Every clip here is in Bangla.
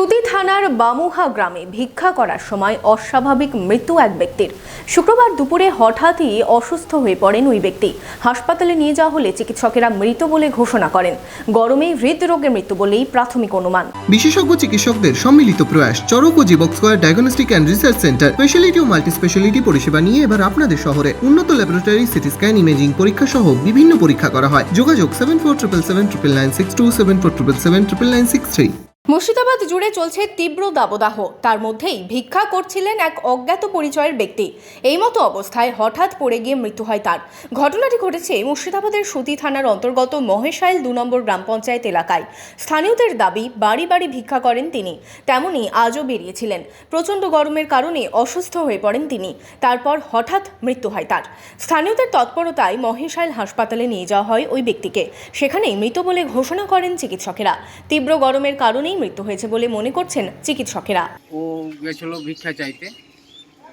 সুতি থানার বামুহা গ্রামে ভিক্ষা করার সময় অস্বাভাবিক মৃত্যু এক ব্যক্তির। শুক্রবার দুপুরে হঠাৎই অসুস্থ হয়ে পড়েন ওই ব্যক্তি। হাসপাতালে নিয়ে যাওয়া হলে চিকিৎসকেরা মৃত বলে ঘোষণা করেন। গরমে হৃদরোগে মৃত্যু বলেই প্রাথমিক অনুমান। বিশেষজ্ঞ চিকিৎসকদের সম্মিলিত প্রয়াস, চরক ও Jibak square diagnostic and research centre speciality O multi speciality পরিষেবা নিয়ে এবার আপনাদের শহরে উন্নত ল্যাবরেটরি সিটি স্ক্যান ইমেজিং পরীক্ষা সহ বিভিন্ন পরীক্ষা করা হয়। যোগাযোগ seven four triple seven triple nine six two seven four triple seven triple nine six three Murshidabad জুড়ে চলছে তীব্র দাবদাহ। তার মধ্যেই ভিক্ষা করছিলেন এক অজ্ঞাত পরিচয়ের ব্যক্তি। এই মতো অবস্থায় হঠাৎ পড়ে গিয়ে মৃত্যু হয় তার। ঘটনাটি ঘটেছে মুর্শিদাবাদের সুতি থানার অন্তর্গত মহেশাইল দু নম্বর গ্রাম পঞ্চায়েত এলাকায়। স্থানীয়দের দাবি, বাড়ি বাড়ি ভিক্ষা করেন তিনি। তেমনই আজও বেরিয়েছিলেন। প্রচণ্ড গরমের কারণে অসুস্থ হয়ে পড়েন তিনি। তারপর হঠাৎ মৃত্যু হয় তার। স্থানীয়দের তৎপরতায় মহেশাইল হাসপাতালে নিয়ে যাওয়া হয় ওই ব্যক্তিকে। সেখানেই মৃত বলে ঘোষণা করেন চিকিৎসকেরা। তীব্র গরমের কারণেই মৃত্যু হয়েছে বলে মনে করছেন চিকিৎসকেরা। ও গেছিল ভিক্ষা চাইতে।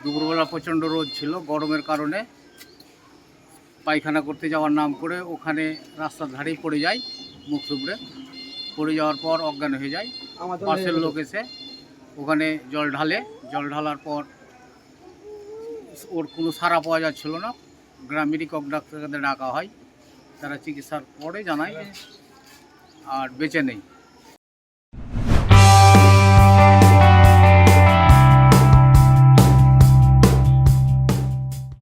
দুপুরবেলা প্রচণ্ড রোদ ছিল গরমের কারণে পায়খানা করতে যাওয়ার নাম করে ওখানে রাস্তার ধারেই পড়ে যায় মুখ থুবড়ে। পড়ে যাওয়ার পর অজ্ঞান হয়ে যায়। পাশের লোক এসে ওখানে জল ঢালে জল ঢালার পর ওর কোনো সারা পাওয়া যাচ্ছিল না। গ্রামেরই কক ডাক্তারকে ডাকা হয় তারা চিকিৎসার পরে জানায় আর বেঁচে নেই।